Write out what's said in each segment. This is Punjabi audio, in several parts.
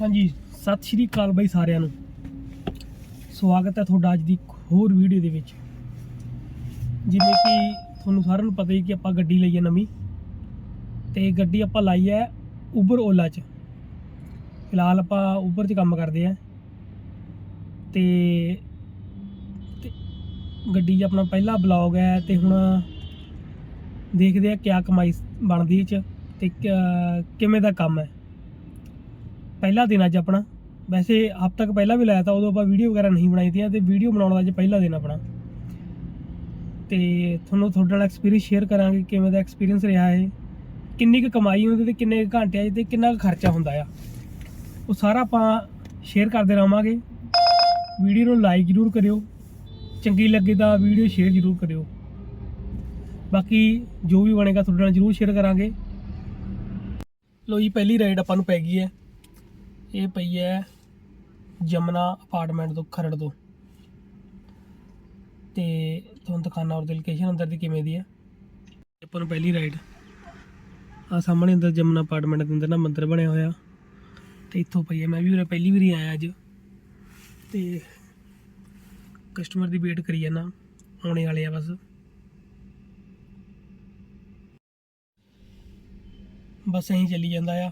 ਹਾਂਜੀ, ਸਤਿ ਸ਼੍ਰੀ ਅਕਾਲ ਬਾਈ ਸਾਰਿਆਂ ਨੂੰ। ਸਵਾਗਤ ਹੈ ਤੁਹਾਡਾ ਅੱਜ ਦੀ ਇੱਕ ਹੋਰ ਵੀਡੀਓ ਦੇ ਵਿੱਚ। ਜਿਵੇਂ ਕਿ ਤੁਹਾਨੂੰ ਸਾਰਿਆਂ ਨੂੰ ਪਤਾ ਹੀ ਕਿ ਆਪਾਂ ਗੱਡੀ ਲਈ ਹੈ ਨਵੀਂ। ਤੇ ਗੱਡੀ ਆਪਾਂ ਲਾਈ ਹੈ ਉਬਰ ਓਲਾ 'ਚ। ਫਿਲਹਾਲ ਆਪਾਂ ਉਬਰ 'ਚ ਕੰਮ ਕਰਦੇ ਆ ਤੇ ਤੇ ਗੱਡੀ 'ਚ ਆਪਣਾ ਪਹਿਲਾ ਬਲੌਗ ਹੈ ਤੇ ਹੁਣ ਦੇਖਦੇ ਆ ਕਿਆ ਕਮਾਈ ਬਣਦੀ ਇਹ 'ਚ ਤੇ ਕਿਵੇਂ ਦਾ ਕੰਮ ਹੈ। ਪਹਿਲਾ ਦਿਨ ਅੱਜ ਆਪਣਾ। ਵੈਸੇ ਹਫ਼ਤਾ ਤੱਕ ਪਹਿਲਾਂ ਵੀ ਲਾਇਆ ਤਾਂ ਉਦੋਂ ਆਪਾਂ ਵੀਡੀਓ ਵਗੈਰਾ ਨਹੀਂ ਬਣਾਈ ਦੀਆਂ ਤੇ ਵੀਡੀਓ ਬਣਾਉਣ ਦਾ ਅੱਜ ਪਹਿਲਾ ਦਿਨ ਆਪਣਾ। ਤੇ ਤੁਹਾਨੂੰ ਤੁਹਾਡੇ ਨਾਲ ਐਕਸਪੀਰੀਅੰਸ ਸ਼ੇਅਰ ਕਰਾਂਗੇ ਕਿਵੇਂ ਦਾ ਐਕਸਪੀਰੀਅੰਸ ਰਿਹਾ ਹੈ ਕਿੰਨੀ ਕੁ ਕਮਾਈ ਹੁੰਦੀ ਤੇ ਕਿੰਨੇ ਕੁ ਘੰਟਿਆਂ 'ਚ ਤੇ ਕਿੰਨਾ ਕੁ ਖਰਚਾ ਹੁੰਦਾ ਆ। ਉਹ ਸਾਰਾ ਆਪਾਂ ਸ਼ੇਅਰ ਕਰਦੇ ਰਹਾਂਗੇ ਵੀਡੀਓ ਨੂੰ ਲਾਈਕ ਜ਼ਰੂਰ ਕਰਿਓ। ਚੰਗੀ ਲੱਗੇ ਤਾਂ ਵੀਡੀਓ ਸ਼ੇਅਰ ਜ਼ਰੂਰ ਕਰਿਓ। ਬਾਕੀ ਜੋ ਵੀ ਬਣੇਗਾ ਤੁਹਾਡੇ ਨਾਲ ਜ਼ਰੂਰ ਸ਼ੇਅਰ ਕਰਾਂਗੇ। ਲੋ ਜੀ, ਪਹਿਲੀ ਰਾਈਡ ਆਪਾਂ ਨੂੰ ਪੈ ਗਈ ਹੈ। ਇਹ ਪਈ ਹੈ ਜਮਨਾ ਅਪਾਰਟਮੈਂਟ ਤੋਂ, ਖਰੜ ਤੋਂ। ਤੇ ਤੁਹਾਨੂੰ ਦਿਖਾਣਾ ਉਹਦੀ ਲੋਕੇਸ਼ਨ ਅੰਦਰ ਦੀ ਕਿਵੇਂ ਦੀ ਹੈ। ਆਪਾਂ ਨੂੰ ਪਹਿਲੀ ਰਾਈਡ ਆ ਸਾਹਮਣੇ ਅੰਦਰ ਜਮਨਾ ਅਪਾਰਟਮੈਂਟ ਦੇ ਅੰਦਰ ਨਾ ਮੰਦਿਰ ਬਣਿਆ ਹੋਇਆ। ਤੇ ਇੱਥੋਂ ਪਈ ਹੈ, ਮੈਂ ਵੀ ਉਰੇ ਪਹਿਲੀ ਵਾਰੀ ਆਇਆ ਅੱਜ। ਤੇ ਕਸਟਮਰ ਦੀ ਵੇਟ ਕਰੀ ਜਾਣਾ ਆਉਣੇ ਵਾਲੇ ਆ ਬਸ। ਬਸ ਐਂ ਚੱਲੀ ਜਾਂਦਾ ਆ।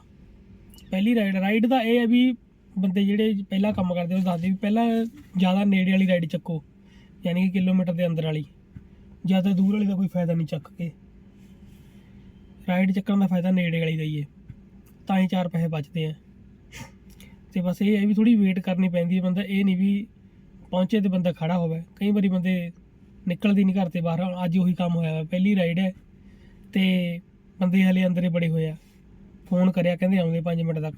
ਪਹਿਲੀ ਰਾਈਡ ਰਾਈਡ ਦਾ ਇਹ ਹੈ ਵੀ ਬੰਦੇ ਜਿਹੜੇ ਪਹਿਲਾਂ ਕੰਮ ਕਰਦੇ ਉਹ ਦੱਸਦੇ ਵੀ ਪਹਿਲਾਂ ਜ਼ਿਆਦਾ ਨੇੜੇ ਵਾਲੀ ਰਾਈਡ ਚੱਕੋ, ਯਾਨੀ ਕਿ ਕਿਲੋਮੀਟਰ ਦੇ ਅੰਦਰ ਵਾਲੀ। ਜ਼ਿਆਦਾ ਦੂਰ ਵਾਲੀ ਦਾ ਕੋਈ ਫਾਇਦਾ ਨਹੀਂ ਚੱਕ ਕੇ। ਰਾਈਡ ਚੱਕਣ ਦਾ ਫਾਇਦਾ ਨੇੜੇ ਵਾਲੀ ਦਾ ਹੀ ਹੈ। ਤਾਂ ਹੀ ਚਾਰ ਪੈਸੇ ਬਚਦੇ ਆ। ਤੇ ਬਸ ਇਹ ਹੈ ਵੀ ਥੋੜੀ ਵੇਟ ਕਰਨੀ ਪੈਂਦੀ ਹੈ ਬੰਦਾ, ਇਹ ਨਹੀਂ ਵੀ ਪਹੁੰਚੇ ਤੇ ਬੰਦਾ ਖੜਾ ਹੋਵੇ। ਕਈ ਵਾਰੀ ਬੰਦੇ ਨਿਕਲਦੇ ਨਹੀਂ ਘਰ ਤੇ ਬਾਹਰ, ਅੱਜ ਉਹੀ ਕੰਮ ਹੋਇਆ ਵਾ, ਪਹਿਲੀ ਰਾਈਡ ਹੈ ਤੇ ਬੰਦੇ ਹਲੇ ਅੰਦਰੇ ਬੜੇ ਹੋਏ ਆ। ਫੋਨ ਕਰਿਆ, ਕਹਿੰਦੇ ਆਉਂਦੇ 5 ਮਿੰਟ ਤੱਕ।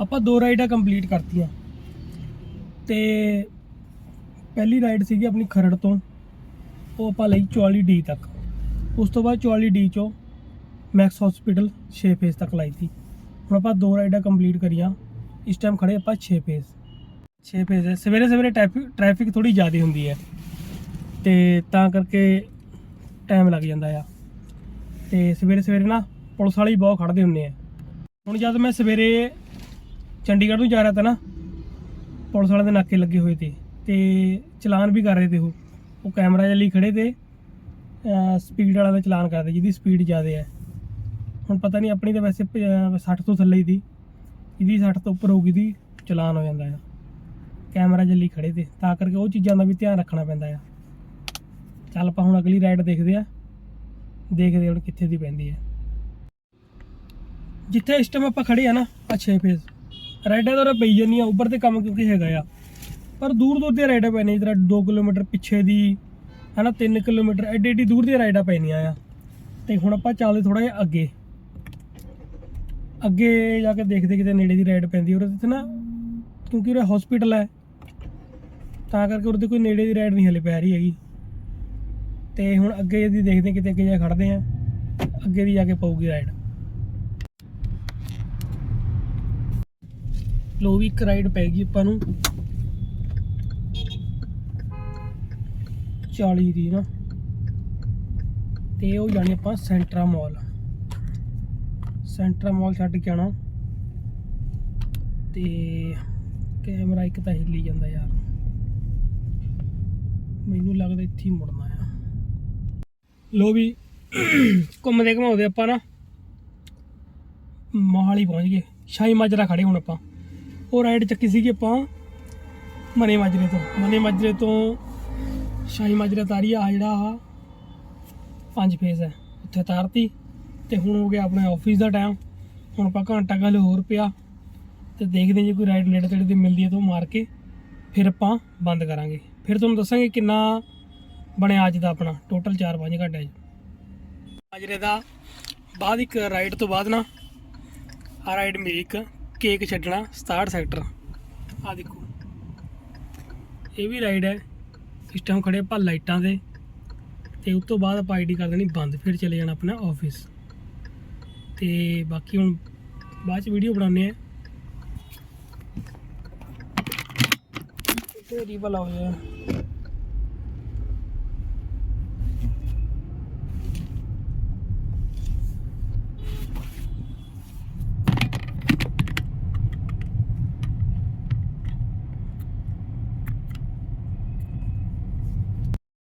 ਆਪਾਂ ਦੋ ਰਾਈਡਾਂ ਕੰਪਲੀਟ ਕਰਤੀਆਂ। ਤੇ ਪਹਿਲੀ ਰਾਈਡ ਸੀਗੀ ਆਪਣੀ ਖਰੜ ਤੋਂ। ਉਹ ਆਪਾਂ ਲਈ 44 ਡੀ ਤੱਕ। ਉਸ ਤੋਂ ਬਾਅਦ 44 ਡੀ ਚੋਂ ਮੈਕਸ ਹਸਪੀਟਲ 6 ਫੇਸ ਤੱਕ ਲਾਈ ਸੀ ਹੁਣ ਆਪਾਂ ਦੋ ਰਾਈਡਾਂ ਕੰਪਲੀਟ ਕਰੀਆਂ। ਇਸ ਟਾਈਮ ਖੜੇ ਆਪਾਂ 6 ਫੇਸ 6 ਫੇਸ ਹੈ। ਸਵੇਰੇ ਸਵੇਰੇ ਟ੍ਰੈਫਿਕ ਟ੍ਰੈਫਿਕ ਥੋੜੀ ਜ਼ਿਆਦਾ ਹੁੰਦੀ ਹੈ। ਤੇ ਤਾਂ ਕਰਕੇ ਟਾਈਮ ਲੱਗ ਜਾਂਦਾ ਆ। ਤੇ ਸਵੇਰੇ ਸਵੇਰੇ ਨਾ ਪੁਲਿਸ ਵਾਲੇ ਹੀ ਬਹੁਤ ਖੜਦੇ ਹੁੰਦੇ ਆ। ਹੁਣ ਜਦ ਮੈਂ ਸਵੇਰੇ ਚੰਡੀਗੜ੍ਹ ਨੂੰ ਜਾ ਰਿਹਾ ਤਾ ਨਾ ਪੁਲਿਸ ਵਾਲਿਆਂ ਦੇ ਨਾਕੇ ਲੱਗੇ ਹੋਏ ਤੇ ਤੇ ਚਲਾਨ ਵੀ ਕਰ ਰਹੇ ਤੇ ਉਹ। ਉਹ ਕੈਮਰਾ ਲਈ ਖੜੇ ਤੇ ਸਪੀਡ ਵਾਲਾ ਦਾ ਚਲਾਨ ਕਰਦੇ ਜਿਹਦੀ ਸਪੀਡ ਜ਼ਿਆਦਾ ਹੈ। ਹੁਣ ਪਤਾ ਨਹੀਂ ਆਪਣੀ ਤਾਂ ਵੈਸੇ ਪ- ਅਹ 60 ਤੋਂ ਥੱਲੇ ਹੀ ਦੀ। ਜਿਹਦੀ 60 ਤੋਂ ਉੱਪਰ ਹੋਊਗੀ ਦੀ, ਚਲਾਨ ਹੋ ਜਾਂਦਾ ਆ। ਕੈਮਰਾ ਜੱਲੀ ਖੜੇ ਤੇ, ਤਾਂ ਕਰਕੇ ਉਹ ਚੀਜ਼ਾਂ ਦਾ ਵੀ ਧਿਆਨ ਰੱਖਣਾ ਪੈਂਦਾ ਆ। ਚੱਲ ਆਪਾਂ ਹੁਣ ਅਗਲੀ ਰਾਈਡ ਦੇਖਦੇ ਆ। ਦੇਖਦੇ ਹੁਣ ਕਿੱਥੇ ਦੀ ਪੈਂਦੀ ਹੈ। ਜਿੱਥੇ ਇਸ ਟਾਈਮ ਆਪਾਂ ਖੜੇ ਆ ਨਾ ਅੱਛੇ ਫੇਸ ਰਾਈਡਾਂ ਤਾਂ ਉਰੇ ਪਈ ਜਾਂਦੀਆਂ ਉੱਪਰ ਤੇ ਕੰਮ ਕਿਉਂਕਿ ਹੈਗਾ ਆ। ਪਰ ਦੂਰ ਦੂਰ ਦੀਆਂ ਰਾਈਡਾਂ ਪੈਣੀਆਂ ਜਿਹੜਾ 2 ਕਿਲੋਮੀਟਰ ਪਿੱਛੇ ਦੀ, ਹਨਾ 3 ਕਿਲੋਮੀਟਰ, ਐਡੀ ਐਡੀ ਦੂਰ ਦੀਆਂ ਰਾਈਡਾਂ ਪੈਣੀਆਂ ਆ। ਤੇ ਹੁਣ ਆਪਾਂ ਚੱਲਦੇ ਥੋੜਾ ਜਿਹਾ ਅੱਗੇ। ਅੱਗੇ ਜਾ ਕੇ ਦੇਖਦੇ ਕਿਤੇ ਨੇੜੇ ਦੀ ਰਾਈਡ ਪੈਂਦੀ ਉਹਦੇ ਤੇ ਨਾ ਕਿਉਂਕਿ ਉਰੇ ਹਸਪੀਟਲ ਹੈ। ਤਾਂ ਕਰਕੇ ਉਹਦੇ ਕੋਈ ਨੇੜੇ ਦੀ ਰਾਈਡ ਨਹੀਂ ਹਲੇ ਪੈ ਰਹੀ ਹੈਗੀ। ਤੇ ਹੁਣ ਅੱਗੇ ਦੀ ਦੇਖਦੇ ਕਿਤੇ ਅੱਗੇ ਜਾ ਕੇ ਖੜਦੇ ਆ ਅੱਗੇ ਦੀ ਜਾ ਕੇ ਪਊਗੀ ਰਾਈਡ ਲੋ ਵੀ ਇੱਕ ਰਾਈਡ ਪੈ ਗਈ ਆਪਾਂ ਨੂੰ। 40 ਦੀ ਨਾ। ਤੇ ਉਹ ਜਾਣੀ ਆਪਾਂ ਸੈਂਟਰਾ ਮਾਲ ਸੈਂਟਰਾ ਮਾਲ ਛੱਡ ਕੇ ਆਣਾ ਤੇ ਕੈਮਰਾ ਇੱਕ ਤਾਂ ਹਿੱਲੀ ਜਾਂਦਾ ਯਾਰ। ਮੈਨੂੰ ਲੱਗਦਾ ਇੱਥੇ ਹੀ ਮੁੜਨਾ ਆ। ਲੋ ਵੀ ਘੁੰਮਦੇ ਘਮਾਉਂਦੇ ਆਪਾਂ ਨਾ। ਮੋਹਾਲੀ ਪਹੁੰਚ ਗਏ। ਸ਼ਾਹੀ ਮਾਜਰਾ ਖੜੇ ਹੁਣ ਆਪਾਂ। ਉਹ ਰਾਈਡ ਚੱਕੀ ਸੀਗੀ ਆਪਾਂ ਮਨੇ ਮਾਜਰੇ ਤੋਂ। ਮਨੇ ਮਾਜਰੇ ਤੋਂ ਸ਼ਾਹੀ ਮਾਜਰਾ ਤਾਰੀ ਆ ਜਿਹੜਾ ਆ ਪੰਜ ਫੇਸ ਹੈ। ਉੱਥੇ ਤਾਰਤੀ ਤੇ ਹੁਣ ਹੋ ਗਿਆ ਆਪਣੇ ਆਫਿਸ ਦਾ ਟਾਈਮ ਹੁਣ ਆਪਾਂ ਘੰਟਾ ਕੱਲ ਹੋਰ ਪਿਆ ਤੇ ਦੇਖਦੇ ਹਾਂ ਜੇ ਕੋਈ ਰਾਈਡ ਨੇੜੇ ਤੇੜੇ ਦੀ ਮਿਲਦੀ ਹੈ ਤਾਂ ਉਹ ਮਾਰ ਕੇ ਫਿਰ ਆਪਾਂ ਬੰਦ ਕਰਾਂਗੇ। ਫਿਰ ਤੁਹਾਨੂੰ ਦੱਸਾਂਗੇ ਕਿੰਨਾ ਬਣਿਆ ਅੱਜ ਦਾ ਆਪਣਾ ਟੋਟਲ 4-5 ਘੰਟੇ 'ਚ। ਮਾਜਰੇ ਦਾ ਬਾਅਦ ਇੱਕ ਰਾਈਡ ਤੋਂ ਬਾਅਦ ਨਾ ਆ ਰਾਈਡ ਮੇਰੀ ਇੱਕ ਕੇਕ ਛੱਡਣਾ 67 ਸੈਕਟਰ ਆ ਦੇਖੋ, ਇਹ ਵੀ ਰਾਈਡ ਹੈ। ਸਿਸਟਮ ਖੜੇ ਆਪਾਂ ਲਾਈਟਾਂ ਦੇ, ਤੇ ਉਸ ਤੋਂ ਬਾਅਦ ਆਪਾਂ ਆਈਡੀ ਕਰ ਦੇਣੀ ਬੰਦ, ਫਿਰ ਚਲੇ ਜਾਣਾ ਆਪਣਾ ਆਫਿਸ ਤੇ ਬਾਕੀ ਹੁਣ ਬਾਅਦ ਚ ਵੀਡੀਓ ਬਣਾਉਂਦੇ ਆ ਤੇਰੀ ਭਲਾ ਹੋ ਜਾਏ